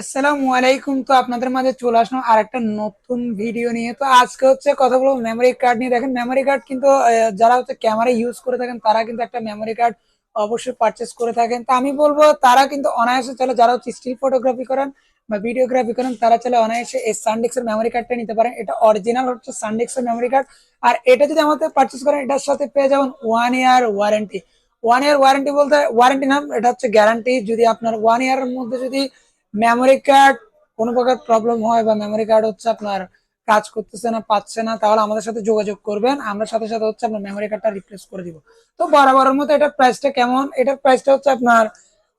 আসসালামু আলাইকুম। তো আপনাদের মাঝে চলে আসলাম আর একটা নতুন ভিডিও নিয়ে। তো আজকে হচ্ছে কথা বলব মেমোরি কার্ড নিয়ে। দেখেন মেমোরি কার্ড কিন্তু যারা হচ্ছে ক্যামেরা ইউজ করে থাকেন, তারা কিন্তু একটা মেমোরি কার্ড অবশ্যই পারচেস করে থাকেন। তো আমি বলব, তারা কিন্তু অনায়াসে চলে যারা হচ্ছে স্টিল ফটোগ্রাফি করেন বা ভিডিওগ্রাফি করেন, তারা চলে অনায়াসে এই সানডিক্স এর মেমোরি কার্ডটা নিতে পারেন। এটা অরিজিনাল হচ্ছে সানডিক্স এর মেমোরি কার্ড আর এটা যদি আমাদের পারচেস করেন, এটার সাথে পেয়ে যাবেন one year warranty one year warranty বলতে ওয়ারেন্টি না, এটা হচ্ছে গ্যারান্টি যদি আপনার ওয়ান ইয়ারের মধ্যে যদি মেমোরি কার্ড কোনো প্রকার প্রবলেম হয় বা মেমোরি কার্ড হচ্ছে আপনার কাজ করতেছে না, পাচ্ছে না, তাহলে আমাদের সাথে যোগাযোগ করবেন। আমরা সাথে সাথে হচ্ছে আপনার মেমোরি কার্ডটা রিপ্লেস করে দিব। তো বরাবরের মতো এটার প্রাইসটা কেমন? এটার প্রাইসটা হচ্ছে আপনার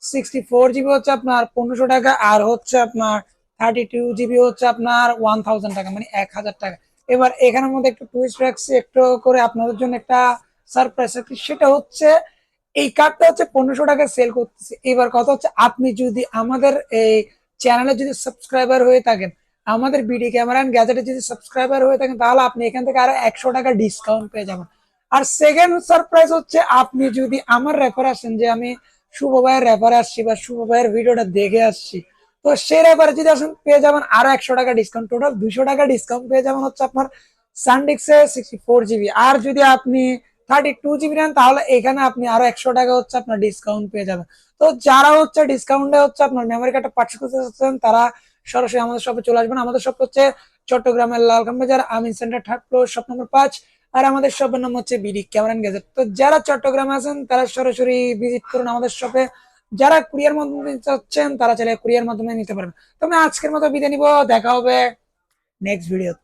সিক্সটি ফোর জিবি হচ্ছে আপনার পনেরোশো টাকা, আর হচ্ছে আপনার থার্টি টু জিবি হচ্ছে আপনার ওয়ান থাউজেন্ড টাকা মানে এক হাজার টাকা। এবার এখানের মধ্যে একটু টুইস্ট রাখছি, একটু করে আপনাদের জন্য একটা সারপ্রাইজ রাখছি। সেটা হচ্ছে এই কার্ডটা হচ্ছে পনেরোশো টাকা সেল করতেছে। এবার কথা হচ্ছে, আপনি যদি আমাদের এই চ্যানেলে যদি সাবস্ক্রাইবার হয়ে থাকেন, আমাদের বিডি ক্যামেরা অ্যান্ড গ্যাজেটে যদি সাবস্ক্রাইবার হয়ে থাকেন, তাহলে আপনি এখান থেকে আরও একশো টাকা ডিসকাউন্ট পেয়ে যাবেন। আর সেকেন্ড সারপ্রাইজ হচ্ছে, আপনি যদি আমার রেফার আসেন, যে আমি শুভ ভাইয়ের রেফারে আসছি বা শুভ ভাইয়ের ভিডিওটা দেখে আসছি, তো সেই রেফারে যদি আসেন, পেয়ে যাবেন আরও একশো টাকা ডিসকাউন্ট টোটাল দুশো টাকা ডিসকাউন্ট পেয়ে যাবেন হচ্ছে আপনার সানডিক্সে সিক্সটি ফোর জিবি আর যদি আপনি থার্টি টু জিবি নেন তাহলে এখানে আপনি আরও একশো টাকা হচ্ছে আপনার ডিসকাউন্ট পেয়ে যাবেন। তো যারা হচ্ছে ডিসকাউন্টে হচ্ছে আপনার মেমোরি কার্ডটা পার্চেস করতে চাচ্ছেন, তারা সরাসরি আমাদের শপে চলে আসবেন। আমাদের শপ হচ্ছে চট্টগ্রামের Lalkhan Bazar, Amin centre third floor shop নম্বর পাঁচ। আর আমাদের শপের নাম হচ্ছে বিডি ক্যামেরান গ্যাজেট তো যারা চট্টগ্রামে আছেন, তারা সরাসরি ভিজিট করুন আমাদের শপে যারা কুরিয়ার মাধ্যমে নিতে চাচ্ছেন, তারা চাইলে কুরিয়ার মাধ্যমে নিতে পারবেন। তো আমি আজকের মতো বিদায় নিব, দেখা হবে নেক্সট ভিডিও